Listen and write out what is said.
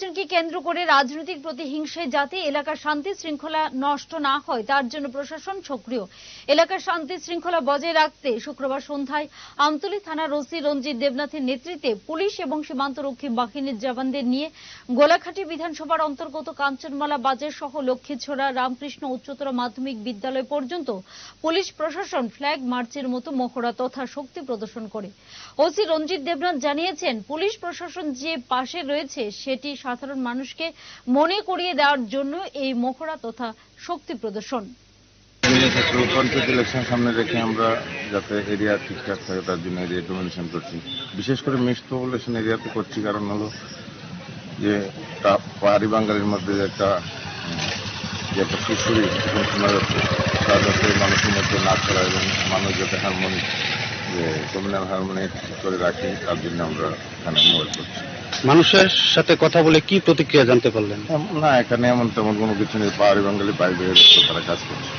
নির্বাচনকে কেন্দ্র করে রাজনৈতিক প্রতিহিংসায় যাতে এলাকার শান্তি শৃঙ্খলা নষ্ট না হয়, তার জন্য প্রশাসন সক্রিয়। এলাকার শান্তি শৃঙ্খলা বজায় রাখতে শুক্রবার সন্ধ্যায় আমতলী থানার ওসি রঞ্জিত দেবনাথের নেতৃত্বে পুলিশ এবং সীমান্তরক্ষী বাহিনীর জওয়ানদের নিয়ে গোলাঘাটি বিধানসভার অন্তর্গত কাঞ্চনমালা বাজার সহ লক্ষ্মীছড়া, রামকৃষ্ণ উচ্চতর মাধ্যমিক বিদ্যালয় পর্যন্ত পুলিশ প্রশাসন ফ্ল্যাগ মার্চের মতো মহড়া তথা শক্তি প্রদর্শন করে। ওসি রঞ্জিত দেবনাথ জানিয়েছেন, পুলিশ প্রশাসন যে পাশে রয়েছে, সেটি সাধারণ মানুষকে মনে করিয়ে দেওয়ার জন্য এই মহড়া তথা শক্তি প্রদর্শন। সামনে রেখে আমরা যাতে এরিয়া ঠিকঠাক থাকে, তার জন্য এরিয়া ডোমিনেশন করছি। বিশেষ করে মিক্সড পপুলেশন এরিয়াতে করছি, কারণ হলো যে পাহাড়ি বাঙালির মধ্যে একটা যে একটা কিশোরী শোনা যাচ্ছে তা যাতে মানুষের মধ্যে না করা এবং মানুষ যাতে হারমোনি যে কমিউনাল হারমোনি করে রাখি তার জন্য আমরা এখানে মোবাইল করছি। মানুষের সাথে কথা বলে কি প্রতিক্রিয়া জানতে পারলেন? না এখানে এমন তেমন কোনো কিছু নেই। পাহাড়ি বাঙালি বাইরে তারা কাজ করছে।